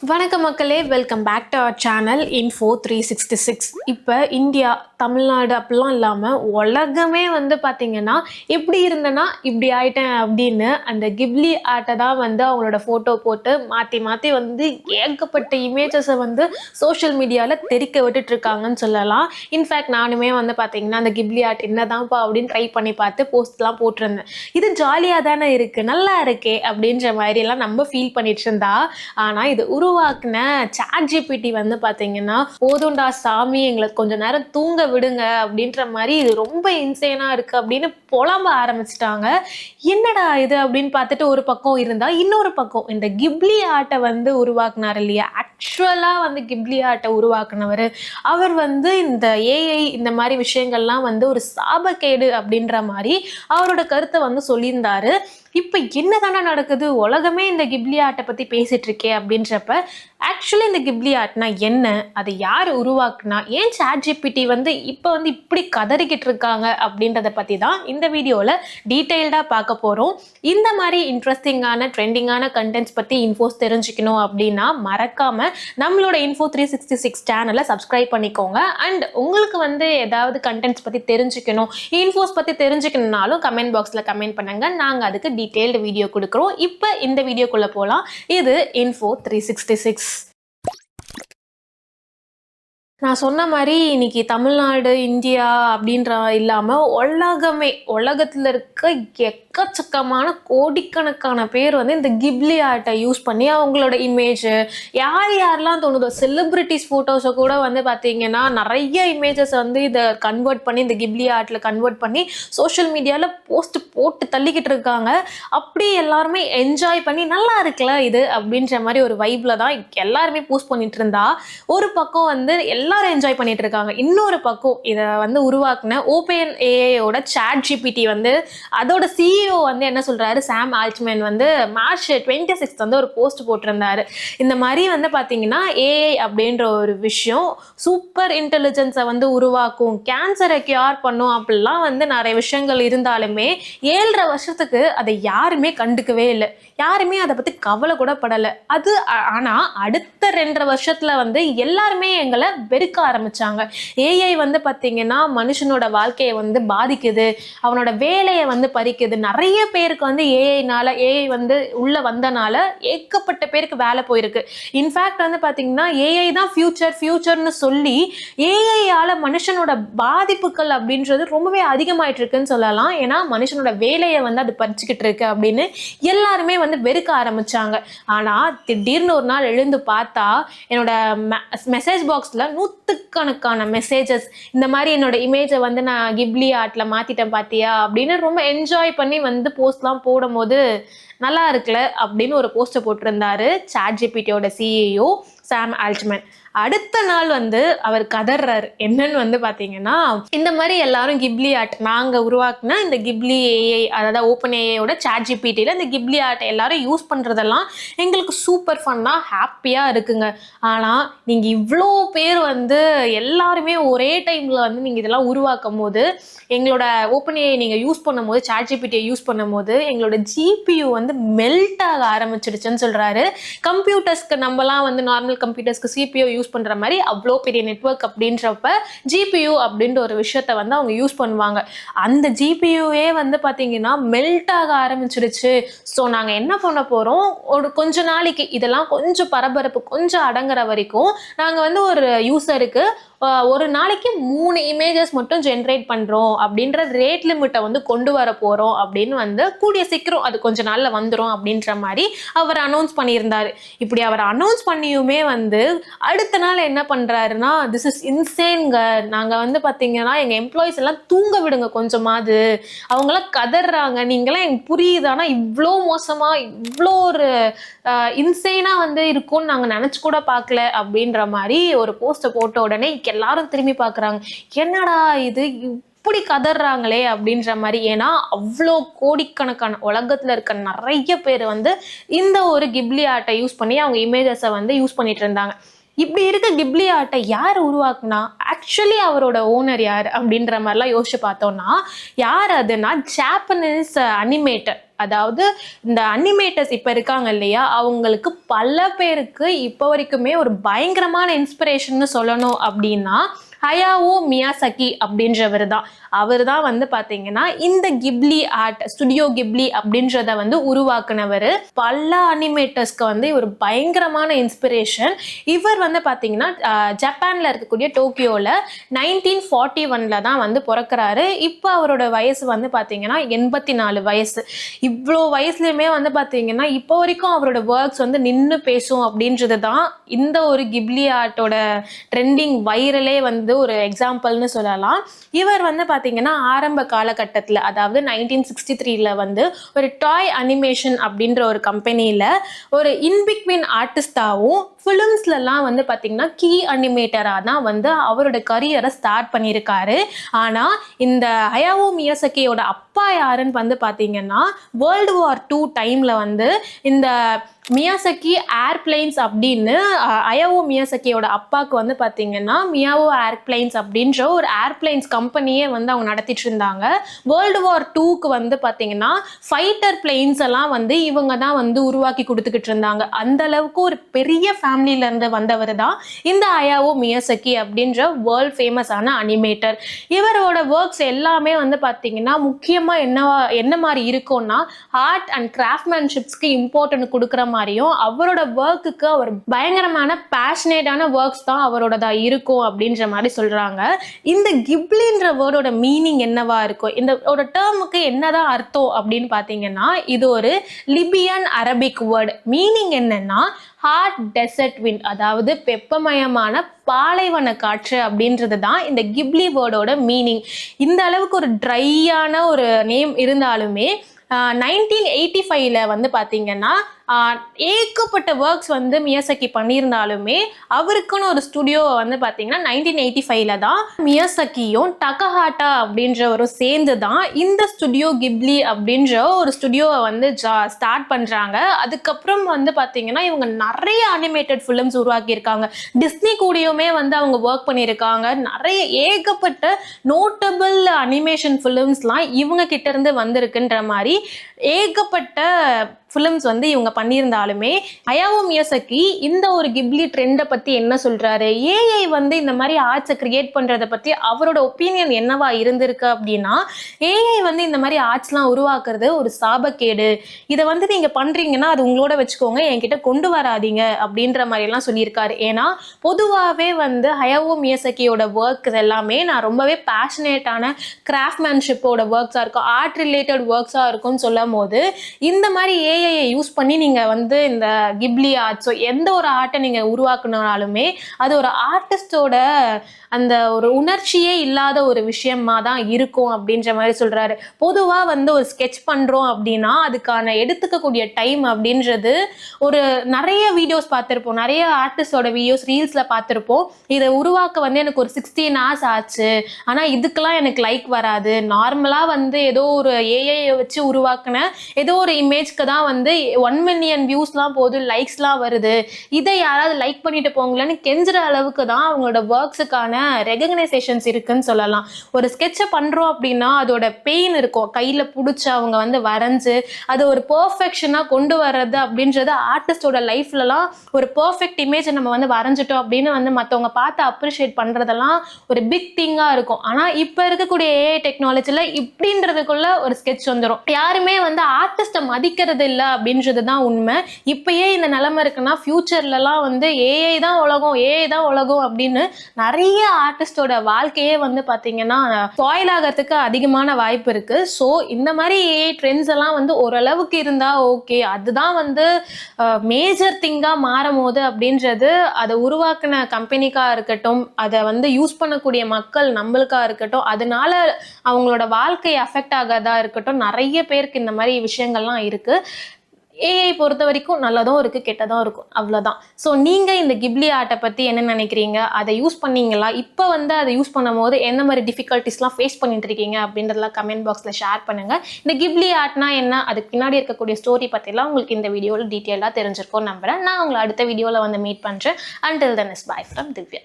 வணக்கம் மக்களே welcome back to our channel four three sixty six இப்போ இந்தியா தமிழ்நாடு அப்படிலாம் இல்லாமல் உலகமே வந்து பார்த்திங்கன்னா எப்படி இருந்தேன்னா இப்படி ஆயிட்டேன் அப்படின்னு அந்த கிப்லி ஆர்ட்டை தான் வந்து அவங்களோட ஃபோட்டோ போட்டு மாற்றி மாற்றி வந்து ஏகப்பட்ட இமேஜஸை வந்து சோஷியல் மீடியாவில் தெரிக்க விட்டுட்ருக்காங்கன்னு சொல்லலாம். இன்ஃபேக்ட் நானுமே வந்து பார்த்திங்கன்னா அந்த கிப்லி ஆர்ட் என்னதான்ப்பா அப்படின்னு ட்ரை பண்ணி பார்த்து போஸ்ட்லாம் போட்டிருந்தேன். இது ஜாலியாக தானே இருக்குது நல்லா இருக்கே அப்படின்ற மாதிரிலாம் நம்ம ஃபீல் பண்ணிட்டு இருந்தா. ஆனால் இது உருவாக்குன சாட் ஜிபிடி வந்து பார்த்திங்கன்னா போதுண்டா சாமி எங்களுக்கு கொஞ்சம் நேரம் தூங்க விடுங்க அப்படின்ற மாதிரி இது ரொம்ப இன்சேனாக இருக்குது அப்படின்னு புலம்ப ஆரம்பிச்சிட்டாங்க. என்னடா இது அப்படின்னு பார்த்துட்டு ஒரு பக்கம் இருந்தால் இன்னொரு பக்கம் இந்த கிப்லி ஆர்ட்டை வந்து உருவாக்குனார் இல்லையா? ஆக்சுவலாக வந்து கிப்லி ஆர்ட்டை உருவாக்குனவர். அவர் வந்து இந்த ஏஐ இந்த மாதிரி விஷயங்கள்லாம் வந்து ஒரு சாபக்கேடு அப்படின்ற மாதிரி அவரோட கருத்தை வந்து சொல்லியிருந்தாரு. இப்போ என்னதானே நடக்குது? உலகமே இந்த கிப்லி ஆர்ட்டை பற்றி பேசிகிட்ருக்கே அப்படின்றப்ப ஆக்சுவலி இந்த கிப்லி ஆர்ட்னா என்ன? அதை யார் உருவாக்குனா? ஏன் சாட் ஜிபிடி வந்து இப்போ வந்து இப்படி கதறிக்கிட்டு இருக்காங்க அப்படின்றத பற்றி தான் இந்த வீடியோவில் டீட்டெயில்டாக பார்க்க போகிறோம் இந்த மாதிரி இன்ட்ரெஸ்டிங்கான ட்ரெண்டிங்கான கண்டென்ட்ஸ் பற்றி இன்ஃபோஸ் தெரிஞ்சுக்கணும் அப்படின்னா மறக்காமல் நம்மளோட இன்ஃபோ த்ரீ சிக்ஸ்டி சிக்ஸ் சேனலை சப்ஸ்கிரைப் பண்ணிக்கோங்க. அண்ட் உங்களுக்கு வந்து ஏதாவது கண்டென்ட்ஸ் பற்றி தெரிஞ்சுக்கணும் இன்ஃபோஸ் பற்றி தெரிஞ்சுக்கணும்னாலும் கமெண்ட் பாக்ஸில் கமெண்ட் பண்ணுங்கள் நாங்கள் அதுக்கு டீட்டெயில்டு வீடியோ கொடுக்குறோம். இப்போ இந்த வீடியோக்குள்ளே போகலாம் இது இன்ஃபோ த்ரீ சிக்ஸ்டி சிக்ஸ் நான் சொன்ன மாதிரி இன்னைக்கு தமிழ்நாடு இந்தியா அப்படின்ற இல்லாமல் உலகமே உலகத்தில் இருக்க எக்கச்சக்கமான கோடிக்கணக்கான பேர் வந்து இந்த கிப்லி ஆர்ட்டை யூஸ் பண்ணி அவங்களோட இமேஜ் யார் யாரெல்லாம் தோணுதோ செலிப்ரிட்டிஸ் ஃபோட்டோஸை கூட வந்து பார்த்தீங்கன்னா நிறைய இமேஜஸ் வந்து இதை கன்வெர்ட் பண்ணி இந்த கிப்லி ஆர்ட்டில் கன்வெர்ட் பண்ணி சோஷியல் மீடியாவில் போஸ்ட் போட்டு தள்ளிக்கிட்டு இருக்காங்க. அப்படி எல்லாருமே என்ஜாய் பண்ணி நல்லா இருக்குல்ல இது அப்படின்ற மாதிரி ஒரு வைப்பில் தான் எல்லாருமே போஸ்ட் பண்ணிட்டு இருந்தா. ஒரு பக்கம் வந்து எல்லாரும் என்ஜாய் பண்ணிட்டு இருக்காங்க. இன்னொரு பக்கம் இதை வந்து உருவாக்குன ஓபன் ஏஐயோட சாட் ஜிபிடி வந்து அதோட சிஇஓ வந்து என்ன சொல்கிறாரு சாம் ஆல்ட்மேன் வந்து மார்ச் டுவெண்ட்டி சிக்ஸ்த் வந்து ஒரு போஸ்ட் போட்டிருந்தாரு. இந்த மாதிரி வந்து பார்த்தீங்கன்னா ஏஐ அப்படின்ற ஒரு விஷயம் சூப்பர் இன்டெலிஜென்ஸை வந்து உருவாக்கும் கேன்சரை கியூர் பண்ணும் அப்படிலாம் வந்து நிறைய விஷயங்கள் இருந்தாலுமே ஏழரை வருஷத்துக்கு அதை யாருமே கண்டுக்கவே இல்லை. யாருமே அதை பற்றி கவலை கூட படலை. அது ஆனால் அடுத்த ரெண்டரை வருஷத்தில் வந்து எல்லாருமே எங்களை வெறுக்க ஆரம்பித்தாங்க ஏஐ வந்து பார்த்தீங்கன்னா மனுஷனோட வாழ்க்கையை வந்து பாதிக்குது அவனோட வேலையை வந்து பறிக்குது நிறைய பேருக்கு வந்து ஏஐனால ஏஐ வந்து உள்ள வந்தனால ஏகப்பட்ட பேருக்கு வேலை போயிருக்கு. இன்ஃபேக்ட் வந்து பார்த்தீங்கன்னா ஏஐ தான் ஃபியூச்சர் ஃபியூச்சர்னு சொல்லி ஏஐயால மனுஷனோட பாதிப்புகள் அப்படின்றது ரொம்பவே அதிகமாயிட்டு இருக்குன்னு சொல்லலாம். ஏன்னா மனுஷனோட வேலையை வந்து அது பறிச்சுக்கிட்டு இருக்கு அப்படின்னு எல்லாருமே வந்து வெறுக்க ஆரம்பிச்சாங்க. ஆனா திடீர்னு ஒரு நாள் எழுந்து பார்த்தா என்னோட மெசேஜ் பாக்ஸ்ல நூற்றுக்கணக்கான மெசேஜஸ் இந்த மாதிரி என்னோட இமேஜை வந்து நான் கிப்லி ஆர்ட்ல மாத்திட்டேன் பாத்தியா அப்படின்னு ரொம்ப என்ஜாய் பண்ணி வந்து போஸ்ட்லாம் போடும்போது நல்லா இருக்குல்ல அப்படின்னு ஒரு போஸ்ட்டை போட்டிருந்தாரு சாட் ஜிபிடியோட சிஇஓ சாம் ஆல்ட்மேன் அடுத்த நாள் வந்து அவர் கதறாரு என்னன்னு வந்து பார்த்தீங்கன்னா இந்த மாதிரி எல்லாரும் கிப்லி ஆர்ட் நாங்கள் உருவாக்குனா இந்த கிப்லி ஏஐ அதாவது ஓப்பன் ஏஐயோட சாட் ஜிபிடியில் இந்த கிப்லி ஆர்ட் எல்லாரும் யூஸ் பண்ணுறதெல்லாம் எங்களுக்கு சூப்பர் ஃபன்னாக ஹாப்பியாக இருக்குங்க. ஆனால் நீங்கள் இவ்வளோ பேர் வந்து எல்லாருமே ஒரே டைமில் வந்து நீங்கள் இதெல்லாம் உருவாக்கும் போது எங்களோட ஓப்பன் ஏஐ நீங்கள் யூஸ் பண்ணும்போது சாட் ஜிபிடியை யூஸ் பண்ணும்போது எங்களோட ஜிபியு வந்து மெல்ட் ஆக ஆரம்பிச்சிடுச்சுன்னு சொல்கிறாரு கம்ப்யூட்டர்ஸ்க்கு நம்மலாம் வந்து நார்மல் கம்ப்யூட்டர்ஸ்க்கு சிபியூ யூஸ் பண்ணுற மாதிரி அவ்வளோ பெரிய நெட்வொர்க் அப்படின்றப்ப ஜிபியு அப்படின்ற ஒரு விஷயத்த வந்து அவங்க யூஸ் பண்ணுவாங்க. அந்த ஜிபியூவே வந்து பார்த்தீங்கன்னா மெல்ட் ஆக ஆரம்பிச்சிடுச்சு. ஸோ நாங்கள் என்ன பண்ண போகிறோம் ஒரு கொஞ்ச நாளைக்கு இதெல்லாம் கொஞ்சம் பரபரப்பு கொஞ்சம் அடங்குற வரைக்கும் நாங்கள் வந்து ஒரு யூசருக்கு ஒரு நாளைக்கு மூணு இமேஜஸ் மட்டும் ஜென்ரேட் பண்ணுறோம் அப்படின்ற ரேட் லிமிட்டை வந்து கொண்டு வர போகிறோம் அப்படின்னு வந்து கூடிய சீக்கிரம் அது கொஞ்ச நாளில் வந்துடும் அப்படின்ற மாதிரி அவர் அனௌன்ஸ் பண்ணியிருந்தார். இப்படி அவர் அனௌன்ஸ் பண்ணியுமே வந்து அடுத்த நாள் என்ன பண்ணுறாருன்னா திஸ் இஸ் இன்சேன்ங்க நாங்கள் வந்து பார்த்தீங்கன்னா எங்கள் எம்ப்ளாயிஸ் எல்லாம் தூங்க விடுங்க கொஞ்சமாவது. அவங்களாம் கதறாங்க. நீங்களாம் எனக்கு புரியுது. ஆனால் இவ்வளோ மோசமாக இவ்வளோ ஒரு இன்சேனாக வந்து இருக்கும்னு நாங்கள் நினச்சி கூட பார்க்கல அப்படின்ற மாதிரி ஒரு போஸ்ட்டை போட்ட உடனே எல்லாரும் திரும்பி பார்க்குறாங்க என்னடா இது? இப்படி கதறாங்களே அப்படின்ற மாதிரி. ஏன்னா அவ்வளோ கோடிக்கணக்கான உலகத்தில் இருக்க நிறைய பேர் வந்து இந்த ஒரு கிப்லி ஆர்ட்டை யூஸ் பண்ணி அவங்க இமேஜஸை வந்து யூஸ் பண்ணிட்டு இருந்தாங்க. இப்படி இருக்க கிப்லி ஆர்ட்டை யார் உருவாக்குனா? ஆக்சுவலி அவரோட ஓனர் யார்? அப்படின்ற மாதிரிலாம் யோசிச்சு பார்த்தோம்னா யார் அதுனா ஜாப்பனீஸ் அனிமேட்டர் அதாவது இந்த அனிமேட்டர்ஸ் இப்போ இருக்காங்க இல்லையா அவங்களுக்கு பல பேருக்கு இப்போ வரைக்குமே ஒரு பயங்கரமான இன்ஸ்பிரேஷன் சொல்லணும் அப்படின்னா ஹயாவோ மியாசகி அப்படின்றவர் தான் அவர் தான் வந்து பார்த்தீங்கன்னா இந்த கிப்லி ஆர்ட் ஸ்டுடியோ கிப்லி அப்படின்றத வந்து உருவாக்குனவர். பல அனிமேட்டர்ஸ்க்கு வந்து இவர் பயங்கரமான இன்ஸ்பிரேஷன். இவர் வந்து பார்த்தீங்கன்னா ஜப்பானில் இருக்கக்கூடிய டோக்கியோவில் நைன்டீன் ஃபார்ட்டி ஒன்ல தான் வந்து பிறக்கறாரு. இப்போ அவரோட வயசு வந்து பார்த்தீங்கன்னா எண்பத்தி நாலு வயசு. இவ்வளோ வயசுலையுமே வந்து பார்த்தீங்கன்னா இப்போ வரைக்கும் அவரோட ஒர்க்ஸ் வந்து நின்று பேசும் அப்படின்றது தான் இந்த ஒரு கிப்லி ஆர்ட்டோட ட்ரெண்டிங் வைரலே வந்து ஒரு எக்ஸாம்பிள்னு சொல்லலாம். இவர் வந்து பார்த்தீங்கன்னா ஆரம்ப காலகட்டத்தில் அதாவது நைன்டீன் சிக்ஸ்டி த்ரீல வந்து ஒரு டாய் அனிமேஷன் அப்படின்ற ஒரு கம்பெனியில் ஒரு இன்பிக்வின் ஆர்டிஸ்டாகவும் ஃபிலிம்ஸ்லலாம் வந்து பார்த்தீங்கன்னா கீ அனிமேட்டராக தான் வந்து அவரோட கரியரை ஸ்டார்ட் பண்ணியிருக்காரு. ஆனால் இந்த ஹயாவோ மியாசக்கியோட அப்பா யாருன்னு வந்து பார்த்தீங்கன்னா வேர்ல்டு வார் டூ டைமில் வந்து இந்த மியாசக்கி ஏர்பிளைன்ஸ் அப்படின்னு அயவோ அயாவோ மியாசக்கியோட அப்பாவுக்கு வந்து பார்த்தீங்கன்னா மியாவோ ஏர்பிளைன்ஸ் அப்படின்ற ஒரு ஏர்பிளைன்ஸ் கம்பெனியே வந்து அவங்க நடத்திட்டு இருந்தாங்க. வேர்ல்டு வார் டூக்கு வந்து பார்த்தீங்கன்னா ஃபைட்டர் பிளெயின்ஸ் எல்லாம் வந்து இவங்க தான் வந்து உருவாக்கி கொடுத்துக்கிட்டு இருந்தாங்க. அந்த அளவுக்கு ஒரு பெரிய ஃபேமிலியிலேருந்து வந்தவர் தான் இந்த அயாவோ மியாசக்கி அப்படின்ற வேர்ல்ட் ஃபேமஸான அனிமேட்டர் இவரோட ஒர்க்ஸ் எல்லாமே வந்து பார்த்தீங்கன்னா முக்கியமாக என்னவா என்ன மாதிரி இருக்கும்னா ஆர்ட் அண்ட் கிராஃப்ட்மேன்ஷிப்ஸ்க்கு இம்பார்ட்டன்ட் கொடுக்குற மாதிரி மாதிரியும் அவரோட ஒர்க்குக்கு அவர் பயங்கரமான பேஷனேட்டான ஒர்க்ஸ் தான் அவரோடதா இருக்கும் அப்படின்ற மாதிரி சொல்றாங்க. இந்த கிப்லின்ற வேர்டோட மீனிங் என்னவா இருக்கும்? இந்த ஒரு டேர்முக்கு என்னதான் அர்த்தம் அப்படின்னு பார்த்தீங்கன்னா இது ஒரு லிபியன் அரபிக் வேர்டு மீனிங் என்னன்னா ஹாட் டெசர்ட் விண்ட் அதாவது வெப்பமயமான பாலைவன காற்று அப்படின்றது தான் இந்த கிப்லி வேர்டோட மீனிங் இந்த அளவுக்கு ஒரு ட்ரையான ஒரு நேம் இருந்தாலுமே நைன்டீன் எயிட்டி ஃபைவ்ல வந்து பார்த்தீங்கன்னா ஏகப்பட்ட ஒர்க்ஸ் வந்து மியாசக்கி பண்ணியிருந்தாலுமே அவருக்குன்னு ஒரு ஸ்டுடியோ வந்து பார்த்தீங்கன்னா நைன்டீன் எயிட்டி ஃபைவ்ல தான் மியாசக்கியும் டகஹாட்டா அப்படின்றவரும் சேர்ந்து தான் இந்த ஸ்டுடியோ கிப்லி அப்படின்ற ஒரு ஸ்டுடியோவை வந்து ஸ்டார்ட் பண்ணுறாங்க அதுக்கப்புறம் வந்து பார்த்தீங்கன்னா இவங்க நிறைய அனிமேட்டட் ஃபிலிம்ஸ் உருவாக்கியிருக்காங்க. டிஸ்னி கூடயுமே வந்து அவங்க ஒர்க் பண்ணியிருக்காங்க. நிறைய ஏகப்பட்ட நோட்டபிள் அனிமேஷன் ஃபிலிம்ஸ்லாம் இவங்க கிட்டேருந்து வந்திருக்குன்ற மாதிரி ஏகப்பட்ட ஃபிலிம்ஸ் வந்து இவங்க பண்ணியிருந்தாலுமே அயாவோ மியோசக்கி இந்த ஒரு கிப்லி ட்ரெண்டை பற்றி என்ன சொல்கிறாரு ஏஐ வந்து இந்த மாதிரி ஆர்ட்ஸை கிரியேட் பண்ணுறதை பற்றி அவரோட ஒப்பீனியன் என்னவா இருந்திருக்கு அப்படின்னா ஏஐ வந்து இந்த மாதிரி ஆர்ட்ஸ்லாம் உருவாக்குறது ஒரு சாபக்கேடு. இதை வந்து நீங்கள் பண்ணுறீங்கன்னா அது உங்களோட வச்சுக்கோங்க என்கிட்ட கொண்டு வராதீங்க அப்படின்ற மாதிரிலாம் சொல்லியிருக்காரு. ஏன்னா பொதுவாகவே வந்து ஹயாவோ மியசக்கியோட ஒர்க் எல்லாமே நான் ரொம்பவே பேஷனேட்டான கிராஃப்ட்மேன்ஷிப்போட ஒர்க்ஸாக இருக்கும் ஆர்ட் ரிலேட்டட் ஒர்க்ஸாக இருக்கும்னு சொல்லும் போது இந்த மாதிரி ஏஐயை யூஸ் பண்ணி நீங்கள் வந்து இந்த கிப்லி ஆர்ட்ஸோ எந்த ஒரு ஆர்ட்டை நீங்கள் உருவாக்குனாலுமே அது ஒரு ஆர்டிஸ்டோட அந்த ஒரு உணர்ச்சியே இல்லாத ஒரு விஷயமா தான் இருக்கும் அப்படின்ற மாதிரி சொல்கிறாரு பொதுவாக வந்து ஒரு ஸ்கெட்ச் பண்ணுறோம் அப்படின்னா அதுக்கான எடுத்துக்கக்கூடிய டைம் அப்படின்றது ஒரு நிறைய வீடியோஸ் பார்த்துருப்போம். நிறைய ஆர்டிஸ்டோட வீடியோஸ் ரீல்ஸில் பார்த்துருப்போம். இதை உருவாக்க வந்து எனக்கு ஒரு சிக்ஸ்டீன் ஹார்ஸ் ஆச்சு. ஆனால் இதுக்கெல்லாம் எனக்கு லைக் வராது. நார்மலாக வந்து ஏதோ ஒரு ஏஐ வச்சு உருவாக்குன ஏதோ ஒரு இமேஜ்க்கு தான் வந்து ஒன் மில்லியன் வியூஸ்லாம் போகுது லைக்ஸ்லாம் வருது. இதை யாராவது லைக் பண்ணிட்டு போங்களேன்னு கெஞ்சுற அளவுக்கு தான் அவங்களோட ஒர்க்ஸுக்கான ரெகக்னைசேஷன்ஸ் இருக்குன்னு சொல்லலாம். ஒரு ஸ்கெட்சை பண்ணுறோம் அப்படின்னா அதோட பெயின் இருக்கும். கையில் பிடிச்சி அவங்க வந்து வரைஞ்சு அதை ஒரு பர்ஃபெக்ஷனாக கொண்டு வர்றது அப்படின்றது ஆர்டிஸ்டோட லைஃப்லலாம் ஒரு பர்ஃபெக்ட் இமேஜை நம்ம வந்து வரைஞ்சிட்டோம் அப்படின்னு வந்து மற்றவங்க பார்த்து அப்ரிஷியேட் பண்ணுறதெல்லாம் ஒரு பிக் திங்காக இருக்கும். ஆனால் இப்போ இருக்கக்கூடிய ஏஐ டெக்னாலஜியில் இப்படின்றதுக்குள்ள ஒரு ஸ்கெட்ச் வந்துடும் யாருமே வந்து ஆர்டிஸ்ட்டை மதிக்கிறது இல்லை அப்படின்றது தான் உண்மை. இப்பயே இந்த நிலைமை இருக்குன்னா ஃப்யூச்சர்லலாம் வந்து ஏஐ தான் உலகம் ஏஐ தான் உலகம் அப்படின்னு நிறைய ஆர்டிஸ்டோட வாழ்க்கையே வந்து பார்த்தீங்கன்னா ஸ்பாயில் ஆகிறதுக்கு அதிகமான வாய்ப்பு இருக்குது ஸோ இந்த மாதிரி ஏஐ ட்ரெண்ட்ஸ் எல்லாம் வந்து ஓரளவுக்கு இருந்தால் ஓகே அதுதான் வந்து மேஜர் திங்காக மாறும் போது அப்படின்றது அதை உருவாக்கின கம்பெனிக்காக இருக்கட்டும் அதை வந்து யூஸ் பண்ணக்கூடிய மக்கள் நம்மளுக்காக இருக்கட்டும் அதனால அவங்களோட வாழ்க்கை அஃபெக்ட் ஆகாதா இருக்கட்டும் நிறைய பேருக்கு இந்த மாதிரி விஷயங்கள்லாம் இருக்குது ஏஐ பொறுத்த வரைக்கும் நல்லதும் இருக்குது கெட்டதும் இருக்கும். அவ்வளோதான் ஸோ நீங்கள் இந்த கிப்லி ஆர்ட்டை பற்றி என்ன நினைக்கிறீங்க? அதை யூஸ் பண்ணீங்களா? இப்போ வந்து அதை யூஸ் பண்ணும்போது என்ன மாதிரி டிஃபிகல்ட்டிஸ்லாம் ஃபேஸ் பண்ணிட்டு இருக்கீங்க? அப்படின்றதெல்லாம் கமெண்ட் பாக்ஸில் ஷேர் பண்ணுங்கள் இந்த கிப்லி ஆர்ட்னா என்ன? அதுக்கு பின்னாடி இருக்கக்கூடிய ஸ்டோரி பற்றிலாம் உங்களுக்கு இந்த வீடியோவில் டீட்டெயிலாக தெரிஞ்சிருக்கும் நம்புகிறேன் நான் உங்களை அடுத்த வீடியோவில் வந்து மீட் பண்ணுறேன் until then is bye from Divya